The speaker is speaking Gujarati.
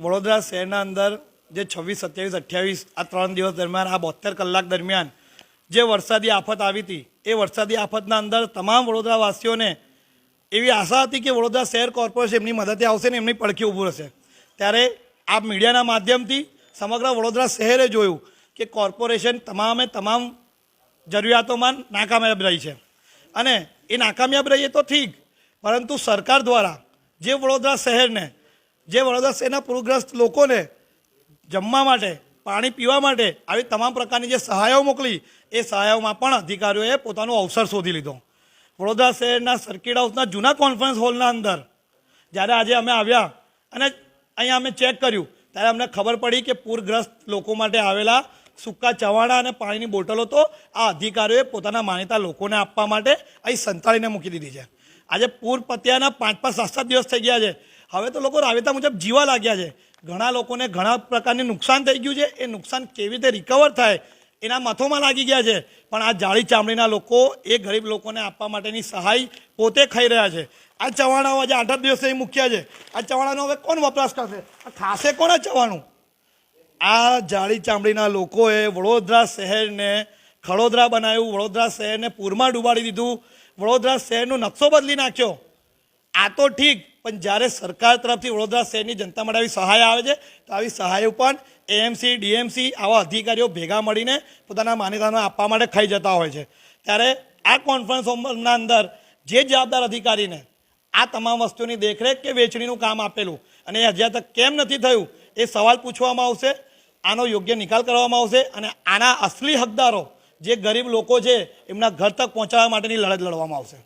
વડોદરા શહેરના અંદર જે છવ્વીસ, સત્યાવીસ, અઠ્યાવીસ, આ ત્રણ દિવસ દરમિયાન, આ બોતેર કલાક દરમિયાન જે વરસાદી આફત આવી હતી, એ વરસાદી આફતના અંદર તમામ વડોદરાવાસીઓને એવી આશા હતી કે વડોદરા શહેર કોર્પોરેશન એમની મદદે આવશે ને એમની પડખી ઊભું રહેશે. ત્યારે આ મીડિયાના માધ્યમથી સમગ્ર વડોદરા શહેરે જોયું કે કોર્પોરેશન તમામે તમામ જરૂરિયાતોમાં નાકામયાબ રહી છે. અને એ નાકામયાબ રહીએ તો ઠીક, પરંતુ સરકાર દ્વારા જે વડોદરા શહેરને જે વડોદરા શહેરના પૂરગ્રસ્ત લોકોને જમવા માટે, પાણી પીવા માટે આવી તમામ પ્રકારની જે સહાયો મોકલી, એ સહાયોમાં પણ અધિકારીઓએ પોતાનો અવસર શોધી લીધો. વડોદરા શહેરના સર્કિટ હાઉસના જૂના કોન્ફરન્સ હોલના અંદર, જ્યારે આજે અમે આવ્યા અને અહીંયા અમે ચેક કર્યું, ત્યારે અમને ખબર પડી કે પૂરગ્રસ્ત લોકો માટે આવેલા સૂકા ચવાણા અને પાણીની બોટલો તો આ અધિકારીઓએ પોતાના માનીતા લોકોને આપવા માટે અહીં સંતાડીને મૂકી દીધી છે. આજે પૂર પત્યાના પાંચ પાંચ સાત સાત દિવસ થઈ ગયા છે. હવે તો લોકો રાબેતા મુજબ જીવા લાગ્યા છે. ઘણા લોકોને ઘણા પ્રકારની નુકસાન થઈ ગયું છે. એ નુકસાન કેવી રીતે રિકવર થાય એના મથોમાં લાગી ગયા છે. પણ આ જાળી ચામડીના લોકો એ ગરીબ લોકોને આપવા માટેની સહાય પોતે ખાઈ રહ્યા છે. આ ચવાણાઓ આજે આઠ દિવસથી અહીં મૂક્યા છે. આ ચવાણાનો હવે કોણ વપરાશ કરશે? આ ખાશે કોણ આ ચવાણું? આ જાળી ચામડીના લોકોએ વડોદરા શહેરને ખડોદરા બનાવ્યું. વડોદરા શહેરને પૂરમાં ડૂબાડી દીધું. વડોદરા શહેરનો નકશો બદલી નાખ્યો. આ તો ઠીક પણ જ્યારે સરકાર તરફથી વડોદરા શહેરની જનતા માટે આવી સહાય આવે છે, તો આવી સહાય પણ એએમસી, ડીએમસી આવા અધિકારીઓ ભેગા મળીને પોતાના માન્યતાને આપવા માટે ખાઈ જતા હોય છે. ત્યારે આ કોન્ફરન્સ હોલના અંદર જે જવાબદાર અધિકારીને આ તમામ વસ્તુની દેખરેખ કે વેચણીનું કામ આપેલું અને એ હજી તક કેમ નથી થયું, એ સવાલ પૂછવામાં આવશે, આનો યોગ્ય નિકાલ કરવામાં આવશે અને આના અસલી હકદારો જે ગરીબ લોકો છે, એમના ઘર તક પહોંચાડવા માટેની લડત લડવામાં આવશે.